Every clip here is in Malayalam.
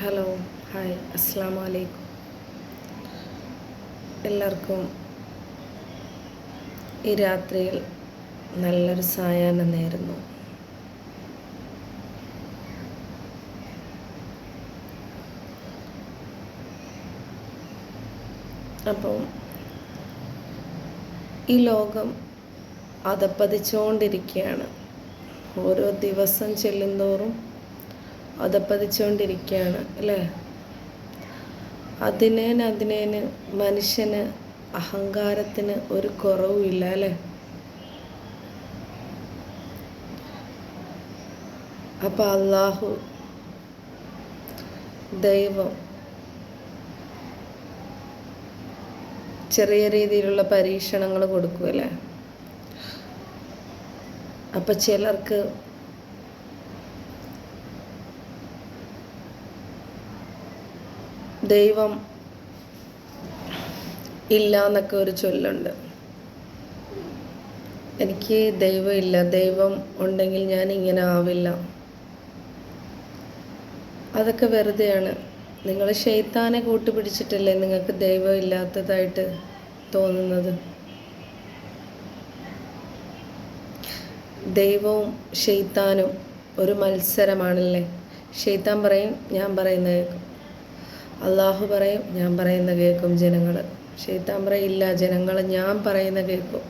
ഹലോ ഹായ് അസ്സാം വലൈക്കും എല്ലാവർക്കും ഈ രാത്രിയിൽ നല്ലൊരു സായാഹ്നം നേരുന്നു. അപ്പം ഈ ലോകം അതപ്പതിച്ചുകൊണ്ടിരിക്കുകയാണ് ഓരോ ദിവസം ചെല്ലുന്തോറും അതപ്പതിച്ചുകൊണ്ടിരിക്കുകയാണ് അല്ലേ? അതിനേന് അതിനേന് മനുഷ്യന് അഹങ്കാരത്തിന് ഒരു കുറവുമില്ല അല്ലേ? അപ്പം അള്ളാഹു ദൈവം ചെറിയ രീതിയിലുള്ള പരീക്ഷണങ്ങൾ കൊടുക്കുമല്ലേ അപ്പം ചിലർക്ക് ദൈവം ഇല്ല എന്നൊക്കെ ഒരു ചൊല്ലുണ്ട്. എനിക്ക് ദൈവം ഇല്ല. ദൈവം ഉണ്ടെങ്കിൽ ഞാൻ ഇങ്ങനെ ആവില്ല. അതൊക്കെ വെറുതെയാണ്. നിങ്ങൾ ഷെയ്ത്താനെ കൂട്ടുപിടിച്ചിട്ടല്ലേ നിങ്ങൾക്ക് ദൈവം ഇല്ലാത്തതായിട്ട് തോന്നുന്നത്? ദൈവവും ഷെയ്ത്താനും ഒരു മത്സരമാണല്ലേ? ഷെയ്ത്താൻ പറയും ഞാൻ പറയുന്ന കേൾക്കും. അള്ളാഹു പറയും ഞാൻ പറയുന്ന കേൾക്കും ജനങ്ങൾ ഷെയ്ത്താൻ പറയില്ല ജനങ്ങൾ ഞാൻ പറയുന്ന കേൾക്കും.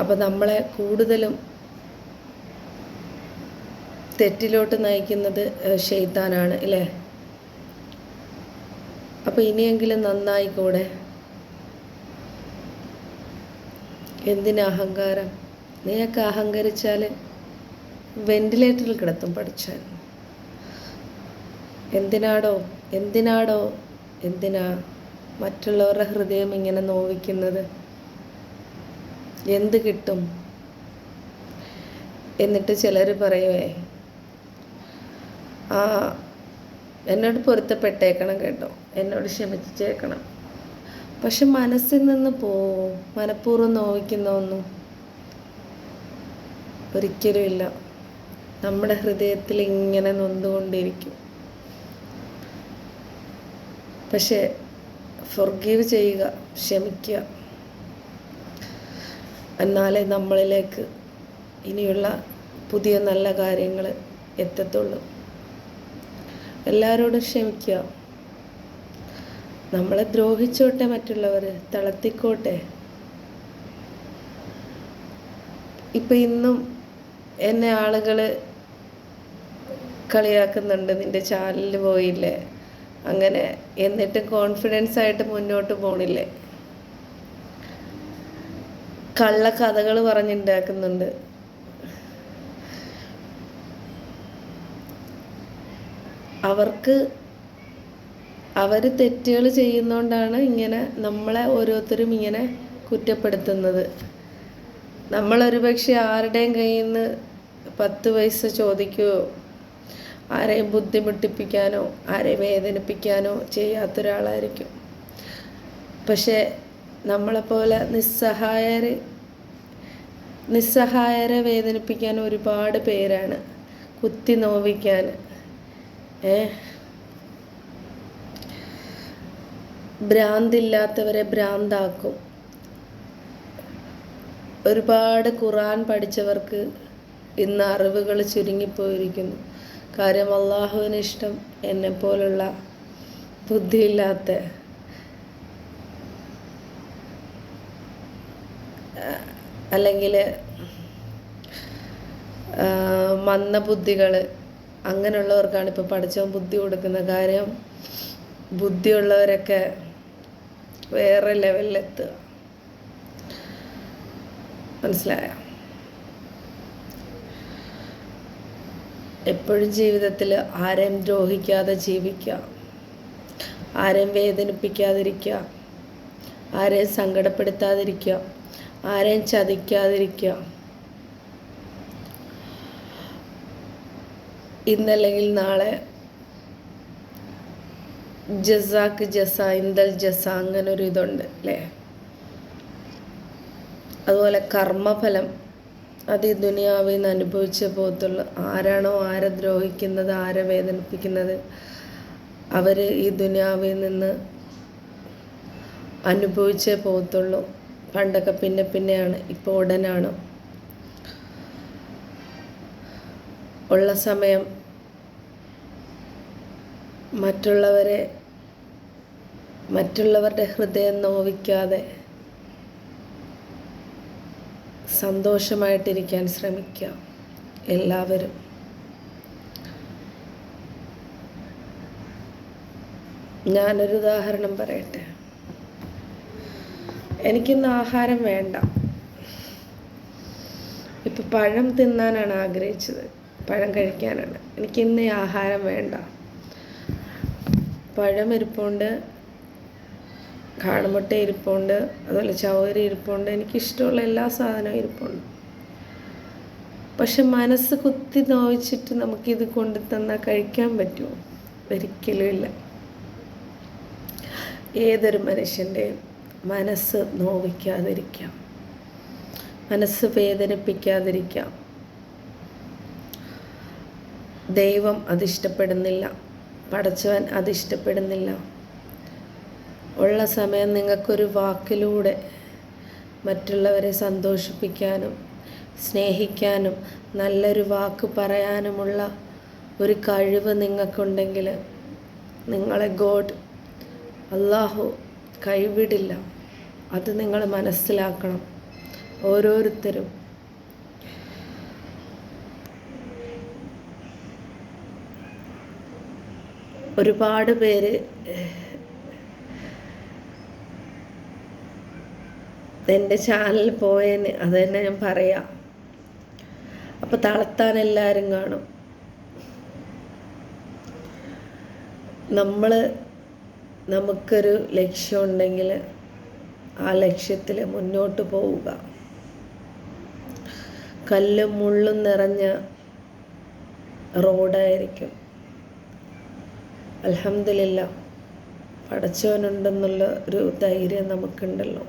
അപ്പം നമ്മളെ കൂടുതലും തെറ്റിലോട്ട് നയിക്കുന്നത് ഷെയ്ത്താനാണ് അല്ലേ അപ്പം ഇനിയെങ്കിലും നന്നായിക്കൂടെ? എന്തിനാ അഹങ്കാരം? നീയൊക്കെ അഹങ്കരിച്ചാൽ വെന്റിലേറ്ററിൽ കിടത്തും പഠിച്ചാൽ. എന്തിനാടോ? എന്തിനാടോ? എന്തിനാ മറ്റുള്ളവരുടെ ഹൃദയം ഇങ്ങനെ നോവിക്കുന്നത്? എന്ത് കിട്ടും? എന്നിട്ട് ചിലർ പറയുവേ ആ എന്നോട് പൊരുത്തപ്പെട്ടേക്കണം കേട്ടോ. എന്നോട് ക്ഷമിച്ചേക്കണം. പക്ഷെ മനസ്സിൽ നിന്ന് പോവും മനഃപൂർവം നോവിക്കുന്ന ഒന്നും ഒരിക്കലും ഇല്ല നമ്മുടെ ഹൃദയത്തിൽ ഇങ്ങനെ നൊന്തുകൊണ്ടിരിക്കും. പക്ഷേ ഫൊർഗീവ് ചെയ്യുക ക്ഷമിക്കുക. എന്നാലേ നമ്മളിലേക്ക് ഇനിയുള്ള പുതിയ നല്ല കാര്യങ്ങൾ എത്തത്തുള്ളൂ. എല്ലാവരോടും ക്ഷമിക്കുക. നമ്മളെ ദ്രോഹിച്ചോട്ടെ മറ്റുള്ളവർ തളർത്തിക്കോട്ടെ. ഇപ്പം ഇന്നും എന്നെ ആളുകൾ കളിയാക്കുന്നുണ്ട്. നിന്റെ ചാനലിൽ പോയില്ലേ? അങ്ങനെ എന്നിട്ട് കോൺഫിഡൻസ് ആയിട്ട് മുന്നോട്ട് പോണില്ലേ? കള്ള കഥകൾ പറഞ്ഞുണ്ടാക്കുന്നുണ്ട്. അവർക്ക് അവർ തെറ്റുകൾ ചെയ്യുന്നതുകൊണ്ടാണ് ഇങ്ങനെ നമ്മളെ ഓരോരുത്തരും ഇങ്ങനെ കുറ്റപ്പെടുത്തുന്നത്. നമ്മളൊരു പക്ഷെ ആരുടെയും കയ്യിൽ നിന്ന് പത്ത് പൈസ ചോദിക്കുകയോ ആരെയും ബുദ്ധിമുട്ടിപ്പിക്കാനോ ആരെ വേദനിപ്പിക്കാനോ ചെയ്യാത്തൊരാളായിരിക്കും. പക്ഷേ നമ്മളെപ്പോലെ നിസ്സഹായർ നിസ്സഹായരെ വേദനിപ്പിക്കാൻ ഒരുപാട് പേരാണ്. കുത്തി നോവിക്കാൻ. ഏ? ഭ്രാന്തില്ലാത്തവരെ ഭ്രാന്താക്കും. ഒരുപാട് ഖുറാൻ പഠിച്ചവർക്ക് ഇന്ന് അറിവുകൾ ചുരുങ്ങിപ്പോയിരിക്കുന്നു. കാര്യം അള്ളാഹുവിന് ഇഷ്ടം എന്നെപ്പോലുള്ള ബുദ്ധിയില്ലാത്ത അല്ലെങ്കിൽ മന്ന മന്ദബുദ്ധികൾ അങ്ങനെയുള്ളവർക്കാണ് ഇപ്പോൾ പഠിച്ചവൻ ബുദ്ധി കൊടുക്കുന്ന കാര്യം. ബുദ്ധിയുള്ളവരൊക്കെ വേറെ ലെവലിലെത്തുക മനസ്സിലായോ? എപ്പോഴും ജീവിതത്തിൽ ആരെയും ദ്രോഹിക്കാതെ ജീവിക്കുക. ആരെയും വേദനിപ്പിക്കാതിരിക്കുക. ആരെയും സങ്കടപ്പെടുത്താതിരിക്കുക. ആരെയും ചതിക്കാതിരിക്കുക. ഇന്നല്ലെങ്കിൽ നാളെ ജസാക്ക് ജസ ഇന്ദൽ ജസ അങ്ങനെ ഇതുണ്ട് അല്ലേ? അതുപോലെ കർമ്മഫലം അത് ഈ ദുനിയാവിൽ നിന്ന് അനുഭവിച്ചേ പോകത്തുള്ളൂ ആരാണോ ആരെ ദ്രോഹിക്കുന്നത് ആരെ വേദനിപ്പിക്കുന്നത് അവർ ഈ ദുനിയാവിൽ നിന്ന് അനുഭവിച്ചേ പോകത്തുള്ളൂ പണ്ടൊക്കെ പിന്നെ പിന്നെയാണ് ഇപ്പോൾ ഉടനാണ്. ഉള്ള സമയം മറ്റുള്ളവരെ മറ്റുള്ളവരുടെ ഹൃദയം നോവിക്കാതെ സന്തോഷമായിട്ടിരിക്കാൻ ശ്രമിക്കുക എല്ലാവരും. ഞാനൊരു ഉദാഹരണം പറയട്ടെ. എനിക്കിന്ന് ആഹാരം വേണ്ട. ഇപ്പം പഴം തിന്നാനാണ് ആഗ്രഹിച്ചത്. പഴം കഴിക്കാനാണ്. എനിക്കിന്ന് ആഹാരം വേണ്ട. പഴം ഇരിപ്പുണ്ട്. കാടമുട്ട ഇരിപ്പുണ്ട് അതുപോലെ ചവരി ഇരിപ്പുണ്ട് എനിക്കിഷ്ടമുള്ള എല്ലാ സാധനവും ഇരിപ്പുണ്ട്. പക്ഷെ മനസ്സ് കുത്തി നോവിച്ചിട്ട് നമുക്കിത് കൊണ്ടു തന്നാൽ കഴിക്കാൻ പറ്റുമോ? ഒരിക്കലും ഇല്ല. ഏതൊരു മനുഷ്യന്റെ മനസ്സ് നോവിക്കാതിരിക്കാം. മനസ്സ് വേദനിപ്പിക്കാതിരിക്കാം. ദൈവം അതിഷ്ടപ്പെടുന്നില്ല. പടച്ചവൻ അതിഷ്ടപ്പെടുന്നില്ല. ഉള്ള സമയം നിങ്ങൾക്കൊരു വാക്കിലൂടെ മറ്റുള്ളവരെ സന്തോഷിപ്പിക്കാനും സ്നേഹിക്കാനും നല്ലൊരു വാക്ക് പറയാനുമുള്ള ഒരു കഴിവ് നിങ്ങൾക്കുണ്ടെങ്കിൽ നിങ്ങളെ ഗോഡ് അള്ളാഹു കൈവിടില്ല. അത് നിങ്ങൾ മനസ്സിലാക്കണം ഓരോരുത്തരും. ഒരുപാട് പേര് എന്റെ ചാനലിൽ പോയെന്ന് അത് തന്നെ ഞാൻ പറയാം. അപ്പോൾ തളർത്താൻ എല്ലാവരും കാണും. നമ്മൾ നമുക്കൊരു ലക്ഷ്യമുണ്ടെങ്കിൽ ആ ലക്ഷ്യത്തിൽ മുന്നോട്ട് പോവുക. കല്ലും മുള്ളും നിറഞ്ഞ റോഡായിരിക്കും. അലഹമില്ല പടച്ചവനുണ്ടെന്നുള്ള ഒരു ധൈര്യം നമുക്കുണ്ടല്ലോ.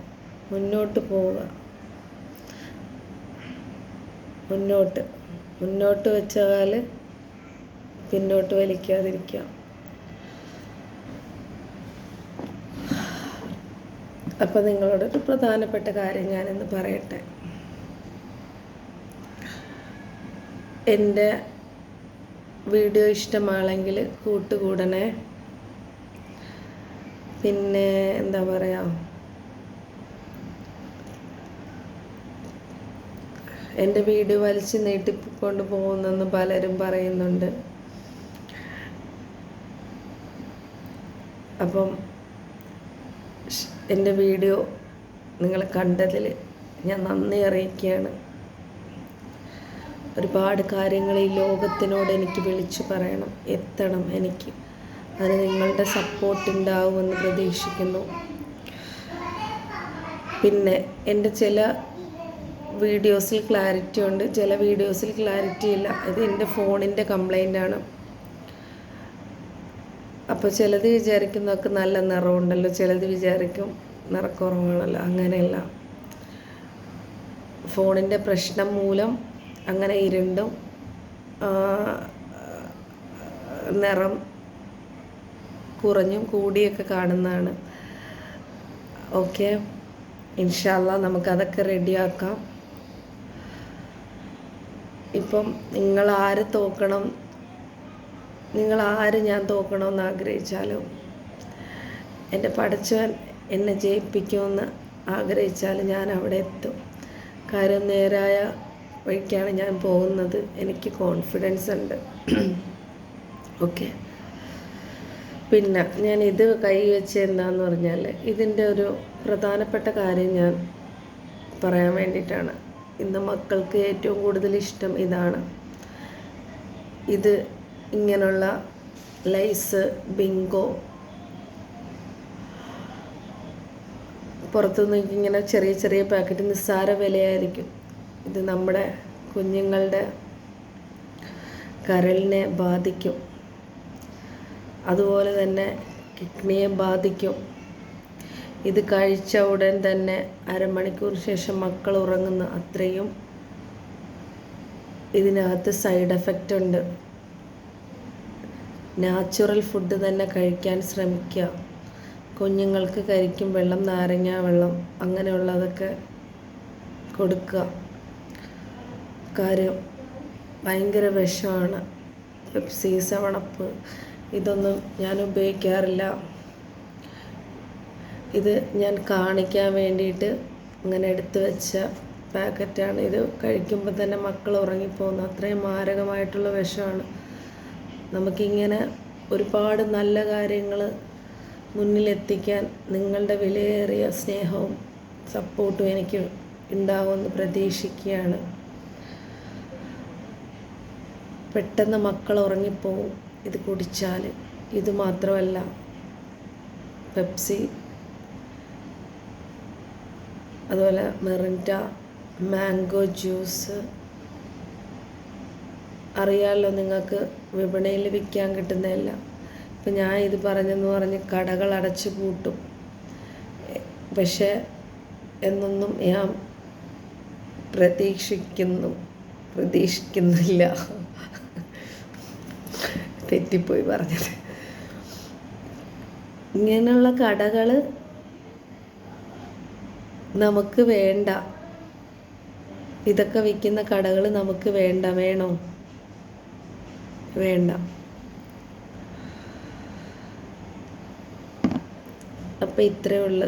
മുന്നോട്ട് പോവുക. മുന്നോട്ട്. മുന്നോട്ട് വെച്ച കാൽ പിന്നോട്ട് വലിക്കാതിരിക്കുക. അപ്പോൾ നിങ്ങളോടൊരു പ്രധാനപ്പെട്ട കാര്യം ഞാനിന്ന് പറയട്ടെ. എന്റെ വീഡിയോ ഇഷ്ടമാണെങ്കിൽ കൂട്ടുകൂടണേ. പിന്നെ എന്താ പറയുക എന്റെ വീട് വലിച്ചു നീട്ടിക്കൊണ്ട് പോകുന്നെന്ന് പലരും പറയുന്നുണ്ട്. അപ്പം എന്റെ വീഡിയോ നിങ്ങൾ കണ്ടതിൽ ഞാൻ നന്ദി അറിയിക്കുകയാണ്. ഒരുപാട് കാര്യങ്ങൾ ഈ ലോകത്തിനോട് എനിക്ക് വിളിച്ചു പറയണം. എത്തണം എനിക്ക്. അതിന് നിങ്ങളുടെ സപ്പോർട്ട് ഉണ്ടാവുമെന്ന് പ്രതീക്ഷിക്കുന്നു. പിന്നെ എന്റെ ചില വീഡിയോസിൽ ക്ലാരിറ്റി ഉണ്ട്. ചില വീഡിയോസിൽ ക്ലാരിറ്റി ഇല്ല. ഇത് എന്റെ ഫോണിന്റെ കംപ്ലൈന്റ് ആണ്. അപ്പോൾ ചിലത് വിചാരിക്കുന്നതൊക്കെ നല്ല നിറമുണ്ടല്ലോ ചിലത് വിചാരിക്കും നിറക്കുറവാണല്ലോ അങ്ങനെയല്ല. ഫോണിന്റെ പ്രശ്നം മൂലം അങ്ങനെ ഇരുണ്ടും നിറം കുറഞ്ഞും കൂടിയൊക്കെ കാണുന്നതാണ്. ഓക്കെ. ഇൻഷാല്ല നമുക്കതൊക്കെ റെഡിയാക്കാം. ഇപ്പം നിങ്ങൾ ആര് തോക്കണം? നിങ്ങൾ ആര് ഞാൻ തോക്കണമെന്ന് ആഗ്രഹിച്ചാലും എന്റെ പഠിച്ചവൻ എന്നെ ജയിപ്പിക്കുമെന്ന് ആഗ്രഹിച്ചാൽ ഞാൻ അവിടെ എത്തും. കാര്യം നേരായ വഴിക്കാണ് ഞാൻ പോകുന്നത്. എനിക്ക് കോൺഫിഡൻസ് ഉണ്ട്. ഓക്കെ പിന്നെ ഞാൻ ഇത് കൈ കൈവച്ച് എന്താന്ന് പറഞ്ഞാൽ ഇതിന്റെ ഒരു പ്രധാനപ്പെട്ട കാര്യം ഞാൻ പറയാൻ വേണ്ടിയിട്ടാണ്. ഇന്ന് മക്കൾക്ക് ഏറ്റവും കൂടുതൽ ഇഷ്ടം ഇതാണ്. ഇത് ഇങ്ങനെയുള്ള ലൈസ് ബിങ്കോ. പുറത്തുനിന്ന് ഇങ്ങനെ ചെറിയ ചെറിയ പാക്കറ്റ് നിസ്സാര വിലയായിരിക്കും. ഇത് നമ്മുടെ കുഞ്ഞുങ്ങളുടെ കരളിനെ ബാധിക്കും. അതുപോലെ തന്നെ കിഡ്നിയെ ബാധിക്കും. ഇത് കഴിച്ച ഉടൻ തന്നെ അരമണിക്കൂർ ശേഷം മക്കൾ ഉറങ്ങുന്ന. അത്രയും ഇതിനകത്ത് സൈഡ് എഫക്റ്റ് ഉണ്ട്. നാച്ചുറൽ ഫുഡ് തന്നെ കഴിക്കാൻ ശ്രമിക്കുക. കുഞ്ഞുങ്ങൾക്ക് കരിക്കും വെള്ളം നാരങ്ങ വെള്ളം അങ്ങനെയുള്ളതൊക്കെ കൊടുക്കുക. കാര്യം ഭയങ്കര വിഷമാണ്. പെപ്സി ഇതൊന്നും ഞാൻ ഉപയോഗിക്കാറില്ല. ഇത് ഞാൻ കാണിക്കാൻ വേണ്ടിയിട്ട് ഇങ്ങനെ എടുത്തു വെച്ച പാക്കറ്റാണ്. ഇത് കഴിക്കുമ്പോൾ തന്നെ മക്കൾ ഉറങ്ങിപ്പോകുന്നു. അത്രയും മാരകമായിട്ടുള്ള വിഷമാണ്. നമുക്കിങ്ങനെ ഒരുപാട് നല്ല കാര്യങ്ങൾ മുന്നിലെത്തിക്കാൻ നിങ്ങളുടെ വിലയേറിയ സ്നേഹവും സപ്പോർട്ടും എനിക്ക് ഉണ്ടാവുമെന്ന് പ്രതീക്ഷിക്കുകയാണ്. പെട്ടെന്ന് മക്കൾ ഉറങ്ങിപ്പോവും ഇത് കുടിച്ചാൽ ഇത് മാത്രമല്ല പെപ്സി അതുപോലെ മെറിന്റ മാംഗോ ജ്യൂസ്. അറിയാമല്ലോ നിങ്ങൾക്ക് വിപണിയിൽ വിൽക്കാൻ കിട്ടുന്നതല്ല. ഇപ്പം ഞാൻ ഇത് പറഞ്ഞെന്ന് പറഞ്ഞ് കടകൾ അടച്ചു പൂട്ടും. പക്ഷേ എന്നൊന്നും ഞാൻ പ്രതീക്ഷിക്കുന്നു പ്രതീക്ഷിക്കുന്നില്ല. തെറ്റിപ്പോയി പറഞ്ഞത്. ഇങ്ങനെയുള്ള കടകൾ നമുക്ക് വേണ്ട. ഇതൊക്കെ വിൽക്കുന്ന കടകൾ നമുക്ക് വേണ്ട. വേണോ? വേണ്ട. അപ്പം ഇത്രയേ ഉള്ളു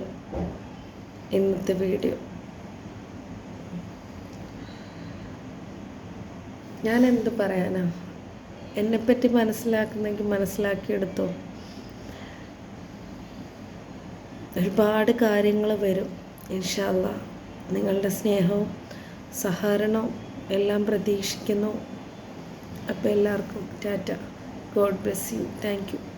ഇന്നത്തെ വീഡിയോ. ഞാൻ എന്ത് പറയാനാ? എന്നെപ്പറ്റി മനസ്സിലാക്കുന്നെങ്കിൽ മനസ്സിലാക്കിയെടുത്തോ. ഒരുപാട് കാര്യങ്ങൾ വരും. ഇൻഷാല്ല നിങ്ങളുടെ സ്നേഹവും സഹകരണവും എല്ലാം പ്രതീക്ഷിക്കുന്നു. അപ്പോൾ എല്ലാവർക്കും tata. God bless you. Thank you.